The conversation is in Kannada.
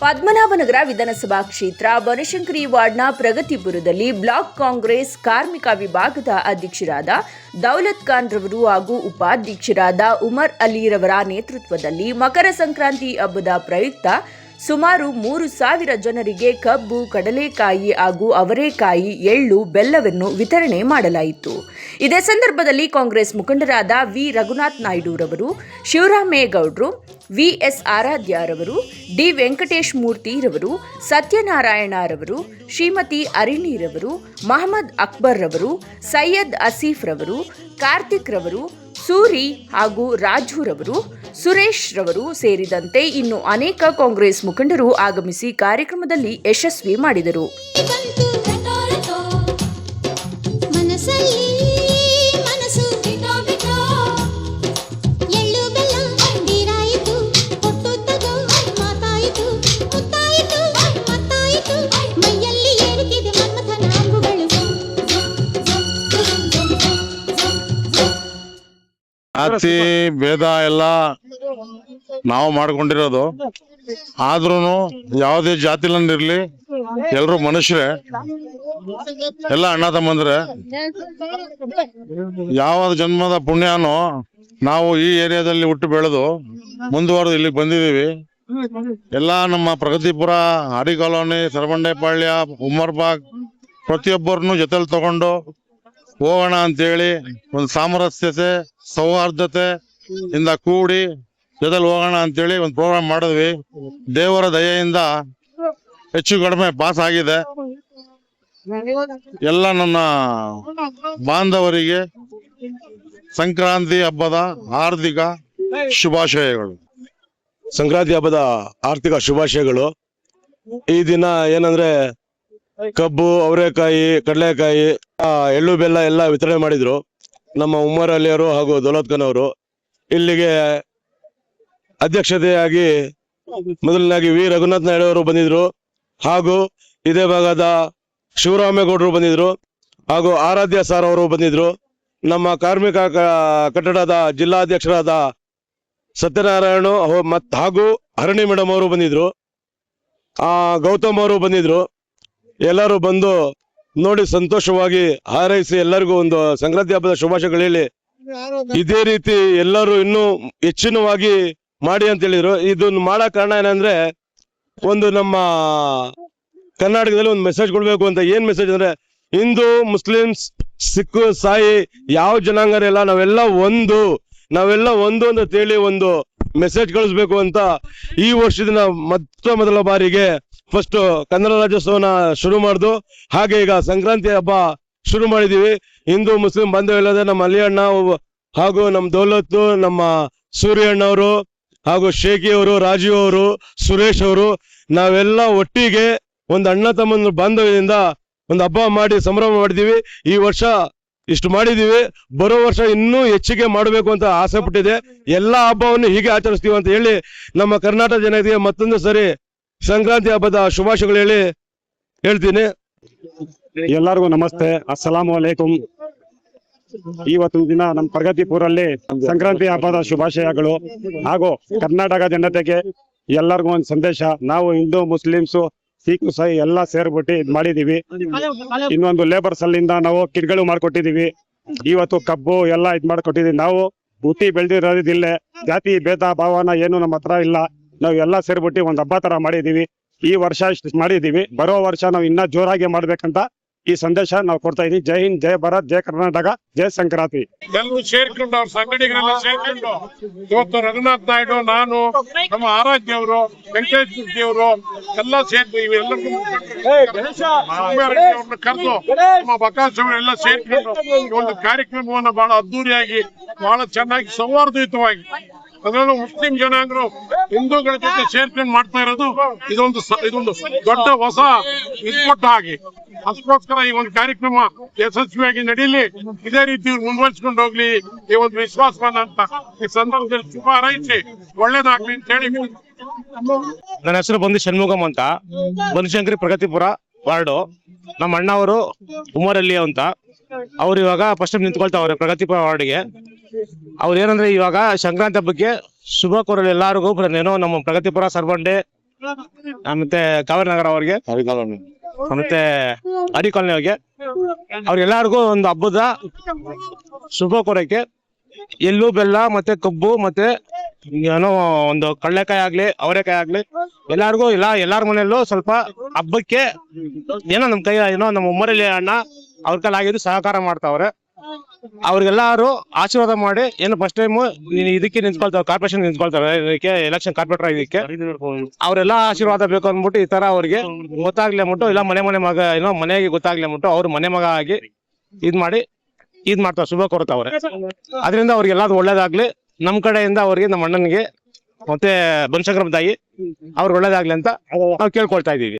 ಪದ್ಮನಾಭನಗರ ವಿಧಾನಸಭಾ ಕ್ಷೇತ್ರ ಬನಶಂಕರಿ ವಾರ್ಡ್ನ ಪ್ರಗತಿಪುರದಲ್ಲಿ ಬ್ಲಾಕ್ ಕಾಂಗ್ರೆಸ್ ಕಾರ್ಮಿಕ ವಿಭಾಗದ ಅಧ್ಯಕ್ಷರಾದ ದೌಲತ್ ಖಾನ್ ರವರು ಹಾಗೂ ಉಪಾಧ್ಯಕ್ಷರಾದ ಉಮರ್ ಅಲಿರವರ ನೇತೃತ್ವದಲ್ಲಿ ಮಕರ ಸಂಕ್ರಾಂತಿ ಹಬ್ಬದ ಪ್ರಯುಕ್ತ ಸುಮಾರು ಮೂರು ಸಾವಿರ ಜನರಿಗೆ ಕಬ್ಬು, ಕಡಲೆಕಾಯಿ ಹಾಗೂ ಅವರೇಕಾಯಿ, ಎಳ್ಳು, ಬೆಲ್ಲವನ್ನು ವಿತರಣೆ ಮಾಡಲಾಯಿತು. ಇದೇ ಸಂದರ್ಭದಲ್ಲಿ ಕಾಂಗ್ರೆಸ್ ಮುಖಂಡರಾದ ವಿ. ರಘುನಾಥ್ ನಾಯ್ಡುರವರು ಶಿವರಾಮೇಗೌಡರು ವಿಎಸ್ ಆರಾಧ್ಯರವರು, ಡಿ. ವೆಂಕಟೇಶ್ ಮೂರ್ತಿರವರು, ಸತ್ಯನಾರಾಯಣರವರು, ಶ್ರೀಮತಿ ಅರಿಣಿರವರು ಮಹಮ್ಮದ್ ಅಕ್ಬರ್ರವರು, ಸೈಯದ್ ಅಸೀಫ್ರವರು ಕಾರ್ತಿಕ್ ರವರು ಸೂರಿ ಹಾಗೂ ರಾಜು ರವರು ಸುರೇಶ್ ರವರು ಸೇರಿದಂತೆ ಇನ್ನು ಅನೇಕ ಕಾಂಗ್ರೆಸ್ ಮುಖಂಡರು ಆಗಮಿಸಿ ಕಾರ್ಯಕ್ರಮದಲ್ಲಿ ಯಶಸ್ವಿ ಮಾಡಿದರು. ಜಾತಿ, ಭೇದ ಎಲ್ಲ ನಾವು ಮಾಡ್ಕೊಂಡಿರೋದು. ಆದ್ರೂ ಯಾವುದೇ ಜಾತಿಲಂದಿರ್ಲಿ ಎಲ್ಲರೂ ಮನುಷ್ಯರೇ, ಎಲ್ಲ ಅಣ್ಣ ತಮ್ಮಂದ್ರೆ ಯಾವ ಜನ್ಮದ ಪುಣ್ಯನೋ ನಾವು ಈ ಏರಿಯಾದಲ್ಲಿ ಹುಟ್ಟು ಬೆಳೆದು ಮುಂದುವರೆದು ಇಲ್ಲಿ ಬಂದಿದೀವಿ ಎಲ್ಲ ನಮ್ಮ ಪ್ರಗತಿಪುರ ಹಾಡಿ ಕಾಲೋನಿ ಸರಬಂಡೆಪಾಳ್ಯ ಉಮ್ಮರ್ಬಾಗ್ ಪ್ರತಿಯೊಬ್ಬರನ್ನು ಜೊತೆಲಿ ತಗೊಂಡು ಹೋಗೋಣ ಅಂತೇಳಿ ಒಂದು ಸಾಮರಸ್ಯತೆ, ಸೌಹಾರ್ದತೆ ಇಂದ ಕೂಡಿ ಜೊತೆಲಿ ಹೋಗೋಣ ಅಂತೇಳಿ ಒಂದು ಪ್ರೋಗ್ರಾಮ್ ಮಾಡಿದ್ವಿ. ದೇವರ ದಯೆಯಿಂದ ಹೆಚ್ಚು ಕಡಿಮೆ ಪಾಸ್ ಆಗಿದೆ. ಎಲ್ಲ ನನ್ನ ಬಾಂಧವರಿಗೆ ಸಂಕ್ರಾಂತಿ ಹಬ್ಬದ ಹಾರ್ದಿಕ ಶುಭಾಶಯಗಳು. ಸಂಕ್ರಾಂತಿ ಹಬ್ಬದ ಆರ್ಥಿಕ ಶುಭಾಶಯಗಳು. ಈ ದಿನ ಏನಂದ್ರೆ ಕಬ್ಬು, ಅವರೆಕಾಯಿ, ಕಡಲೆಕಾಯಿ ಎಳ್ಳು ಬೆಲ್ಲ ಎಲ್ಲ ವಿತರಣೆ ಮಾಡಿದ್ರು. ನಮ್ಮ ಉಮ್ಮರ್ ಅಲಿಯವರು ಹಾಗೂ ದೌಲತ್ ಖಾನ್ ಅವರು. ಇಲ್ಲಿಗೆ ಅಧ್ಯಕ್ಷತೆಯಾಗಿ ಮೊದಲನಾಗಿ ವಿ. ರಘುನಾಥ್ ನಾಯ್ಡು ಅವರು ಬಂದಿದ್ರು. ಹಾಗೂ ಇದೇ ಭಾಗದ ಶಿವರಾಮೇಗೌಡರು ಬಂದಿದ್ರು. ಹಾಗೂ ಆರಾಧ್ಯ ಸಾರ್ ಅವರು ಬಂದಿದ್ರು. ನಮ್ಮ ಕಾರ್ಮಿಕ ಕಟ್ಟಡದ ಜಿಲ್ಲಾಧ್ಯಕ್ಷರಾದ ಸತ್ಯನಾರಾಯಣ ಹಾಗೂ ಹರಣಿ ಮೇಡಮ್ ಅವರು ಬಂದಿದ್ರು. ಆ, ಗೌತಮ್ ಅವರು ಬಂದಿದ್ರು. ಎಲ್ಲರೂ ಬಂದು ನೋಡಿ ಸಂತೋಷವಾಗಿ ಹಾರೈಸಿ ಎಲ್ಲರಿಗೂ ಒಂದು ಸಂಕ್ರಾಂತಿ ಹಬ್ಬದ ಶುಭಾಶಯಗಳು ಹೇಳಿ ಇದೇ ರೀತಿ ಎಲ್ಲರೂ ಇನ್ನೂ ಹೆಚ್ಚಿನವಾಗಿ ಮಾಡಿ ಅಂತ ಹೇಳಿದ್ರು. ಇದನ್ನ ಮಾಡೋ ಕಾರಣ ಏನಂದ್ರೆ ಒಂದು ನಮ್ಮ ಕರ್ನಾಟಕದಲ್ಲಿ ಒಂದು ಮೆಸೇಜ್ ಕೊಡ್ಬೇಕು ಅಂತ. ಏನ್ ಮೆಸೇಜ್ ಅಂದ್ರೆ, ಹಿಂದೂ, ಮುಸ್ಲಿಮ್ಸ್, ಸಿಖ್, ಸಾಯಿ, ಯಾವ ಜನಾಂಗರೆಲ್ಲ ನಾವೆಲ್ಲ ಒಂದು ನಾವೆಲ್ಲ ಒಂದು ಅಂತ ಹೇಳಿ ಒಂದು ಮೆಸೇಜ್ ಕಳಿಸ್ಬೇಕು ಅಂತ ಈ ವರ್ಷದ ಮೊತ್ತ ಮೊದಲ ಬಾರಿಗೆ ಫಸ್ಟ್ ಕನ್ನಡ ರಾಜ್ಯೋತ್ಸವನ ಶುರು ಮಾಡ್ದು, ಹಾಗೆ ಈಗ ಸಂಕ್ರಾಂತಿ ಹಬ್ಬ ಶುರು ಮಾಡಿದೀವಿ. ಹಿಂದೂ, ಮುಸ್ಲಿಂ ಬಾಂಧವ್ಯ ನಮ್ಮ ಅಲಿಯಣ್ಣ ಹಾಗೂ ನಮ್ಮ ದೌಲತ್ತು, ನಮ್ಮ ಸೂರ್ಯಣ್ಣವರು, ಹಾಗೂ ಶೇಖಿ ಅವರು ರಾಜೀವ್ ಅವರು, ಸುರೇಶ್ ಅವರು, ನಾವೆಲ್ಲ ಒಟ್ಟಿಗೆ ಒಂದು ಅಣ್ಣ ತಮ್ಮನ ಬಾಂಧವ್ಯದಿಂದ ಒಂದು ಹಬ್ಬ ಮಾಡಿ, ಸಂಭ್ರಮ ಮಾಡಿದೀವಿ. ಈ ವರ್ಷ ಇಷ್ಟು ಮಾಡಿದೀವಿ. ಬರೋ ವರ್ಷ ಇನ್ನೂ ಹೆಚ್ಚಿಗೆ ಮಾಡಬೇಕು ಅಂತ ಆಸೆ ಪಟ್ಟಿದೆ. ಎಲ್ಲ ಹಬ್ಬವನ್ನು ಹೀಗೆ ಆಚರಿಸ್ತೀವಿ ಅಂತ ಹೇಳಿ ನಮ್ಮ ಕರ್ನಾಟಕ ಜನತೆಗೆ ಮತ್ತೊಂದು ಸರಿ ಸಂಕ್ರಾಂತಿ ಹಬ್ಬದ ಶುಭಾಶಯಗಳು ಹೇಳಿ, ಹೇಳ್ತೀನಿ. ಎಲ್ಲರಿಗೂ ನಮಸ್ತೆ. ಅಸ್ಸಲಾಂ ವಲೈಕುಂ ಇವತ್ತಿನ ದಿನ ನಮ್ಮ ಪ್ರಗತಿಪುರಲ್ಲಿ ಸಂಕ್ರಾಂತಿ ಹಬ್ಬದ ಶುಭಾಶಯಗಳು. ಹಾಗೂ ಕರ್ನಾಟಕ ಜನತೆಗೆ ಎಲ್ಲರಿಗೂ ಒಂದು ಸಂದೇಶ. ನಾವು ಹಿಂದೂ, ಮುಸ್ಲಿಮ್ಸು, ಸಿಖ್, ಸೈ ಎಲ್ಲ ಸೇರ್ಬಿಟ್ಟು ಇದ್ ಮಾಡಿದೀವಿ. ಇನ್ನೊಂದು ಲೇಬರ್ಸ್ ಅಲ್ಲಿಂದ ನಾವು ಕಿಟ್ಗಳು ಮಾಡ್ಕೊಟ್ಟಿದೀವಿ. ಇವತ್ತು ಕಬ್ಬು ಎಲ್ಲ ಇದ್ ಮಾಡ್ಕೊಟ್ಟಿದೀವಿ. ನಾವು ಹುಟ್ಟಿ ಬೆಳೆದಿರೋದಿಲ್ಲ ಜಾತಿ, ಭೇದ, ಭಾವನ ಏನು ನಮ್ಮ ಹತ್ರ ಇಲ್ಲ. ನಾವು ಎಲ್ಲ ಸೇರ್ಬಿಟ್ಟು ಒಂದ್ ಹಬ್ಬ ತರ ಮಾಡಿದೀವಿ. ಈ ವರ್ಷ ಮಾಡಿದೀವಿ. ಬರೋ ವರ್ಷ ನಾವು ಇನ್ನ ಜೋರಾಗಿ ಮಾಡ್ಬೇಕಂತ ಈ ಸಂದೇಶ ನಾವು ಕೊಡ್ತಾ ಇದೀವಿ. ಜೈ ಹಿಂದ್, ಜೈ ಭಾರತ್, ಜೈ ಕರ್ನಾಟಕ, ಜೈ ಸಂಕ್ರಾಂತಿ. ಎಲ್ಲರೂ ಸೇರ್ಕೊಂಡು ಅವ್ರ ಸಂಗಡಿಗರೆಲ್ಲ ಇವತ್ತು ರಘುನಾಥ್ ನಾಯ್ಡು, ನಾನು, ನಮ್ಮ ಆರಾಧ್ಯ ಅವರು, ವೆಂಕಟೇಶ್ ಮೂರ್ತಿ ಅವರು ಎಲ್ಲ ಸೇರ್ತು ಕರೆದು ನಮ್ಮ ಬಕಾಸ್ ಅವರೆಲ್ಲ ಸೇರ್ಕೊಂಡು ಒಂದು ಕಾರ್ಯಕ್ರಮವನ್ನ ಬಹಳ ಅದ್ದೂರಿಯಾಗಿ ಬಹಳ ಚೆನ್ನಾಗಿ ಸೌಹಾರ್ದಯುತವಾಗಿ ಅದರಲ್ಲೂ ಮುಸ್ಲಿಂ ಜನಾಂಗರು ಹಿಂದೂಗಳ ಜೊತೆ ಸೇರ್ಕೊಂಡು ಮಾಡ್ತಾ ಇರೋದು ಇದೊಂದು ಇದೊಂದು ದೊಡ್ಡ ಹೊಸ ಇದ್ಕೊಟ್ಟ ಹಾಗೆ. ಅದಕ್ಕೋಸ್ಕರ ಈ ಒಂದು ಕಾರ್ಯಕ್ರಮ ಯಶಸ್ವಿಯಾಗಿ ನಡೀಲಿ. ಇದೇ ರೀತಿ ಮುಂದುವರಿಸಿಕೊಂಡು ಹೋಗ್ಲಿ ಈ ಒಂದು ವಿಶ್ವಾಸವನ್ನ ಅಂತ ಈ ಸಂದರ್ಭದಲ್ಲಿ ಶುಭ ಹಾರೈಸಿ ಒಳ್ಳೇದಾಗ್ಲಿ ಅಂತ ಹೇಳಿ ನನ್ನ ಹೆಸರು ಬಂದು ಷಣ್ಮುಖಂ ಅಂತ. ಬನಶಂಕರಿ ಪ್ರಗತಿಪುರ ವಾರ್ಡು. ನಮ್ಮ ಅಣ್ಣ ಅವರು ಅಂತ. ಅವ್ರು ಇವಾಗ ಫಸ್ಟ್ ನಿಂತ್ಕೊಳ್ತಾವ್ರೆ ಪ್ರಗತಿಪುರ ವಾರ್ಡ್ಗೆ. ಅವ್ರು ಏನಂದ್ರೆ ಇವಾಗ ಸಂಕ್ರಾಂತಿ ಹಬ್ಬಕ್ಕೆ ಶುಭ ಕೋರಲು ಎಲ್ಲಾರಿಗೂ ಏನೋ ನಮ್ಮ ಪ್ರಗತಿಪುರ ಸರ್ವಂಡೆ ಮತ್ತೆ ಕಾವೇರಿ ನಗರ ಅವ್ರಿಗೆ, ಮತ್ತೆ ಅಡಿ ಕಾಲೋನಿ ಅವ್ರಿಗೆ, ಅವ್ರಿಗೆಲ್ಲಾರ್ಗು ಒಂದು ಹಬ್ಬದ ಶುಭ ಕೋರಕ್ಕೆ ಎಳ್ಳು, ಬೆಲ್ಲ, ಮತ್ತೆ ಕಬ್ಬು, ಮತ್ತೆ ಏನೋ ಒಂದು ಕಳ್ಳೆಕಾಯಿ ಆಗ್ಲಿ, ಅವರೆಕಾಯಿ ಆಗ್ಲಿ, ಎಲ್ಲಾರ್ಗು ಇಲ್ಲ ಎಲ್ಲಾರ ಮನೆಯಲ್ಲೂ ಸ್ವಲ್ಪ ಹಬ್ಬಕ್ಕೆ ಏನೋ ನಮ್ ಕೈ ಏನೋ ನಮ್ಮ ಉಮ್ಮರಲ್ಲಿ ಅಣ್ಣ ಅವ್ರ ಕೈಲಾಗಿದ್ದು ಸಹಕಾರ ಮಾಡ್ತಾವ್ರೆ. ಅವ್ರಿಗೆಲ್ಲಾರು ಆಶೀರ್ವಾದ ಮಾಡಿ, ಏನು ಫಸ್ಟ್ ಟೈಮ್ ಇದಕ್ಕೆ ನಿಂತ್ಕೊಳ್ತಾವ ಕಾರ್ಪೊರೇಷನ್ ನಿಂತ್ಕೊಳ್ತಾರೆ ಇದಕ್ಕೆ ಎಲೆಕ್ಷನ್ ಕಾರ್ಪೊರೇಟರ್ ಇದಕ್ಕೆ ಅವರೆಲ್ಲ ಆಶೀರ್ವಾದ ಬೇಕು ಅಂದ್ಬಿಟ್ಟು ಈ ತರ ಅವ್ರಿಗೆ ಗೊತ್ತಾಗ್ಲಿ ಅಂದ್ಬಿಟ್ಟು, ಇಲ್ಲ ಮನೆ ಮನೆ ಮಗ, ಏನೋ ಮನೆಗೆ ಗೊತ್ತಾಗ್ಲಿ ಅಂದ್ಬಿಟ್ಟು ಅವ್ರು ಮನೆ ಮಗ ಆಗಿ ಇದ್ ಮಾಡಿ, ಇದ್ ಮಾಡ್ತಾವ, ಶುಭ ಕೊಡ್ತಾವ್ರೆ ಅದರಿಂದ ಅವ್ರಿಗೆಲ್ಲಾದ್ರು ಒಳ್ಳೇದಾಗ್ಲಿ, ನಮ್ ಕಡೆಯಿಂದ ಅವ್ರಿಗೆ ನಮ್ಮ ಅಣ್ಣನಿಗೆ ಮತ್ತೆ ಬನಶಂಕರ ತಾಯಿ, ಅವ್ರಿಗೆ ಒಳ್ಳೇದಾಗ್ಲಿ ಅಂತ ನಾವು ಕೇಳ್ಕೊಳ್ತಾ ಇದೀವಿ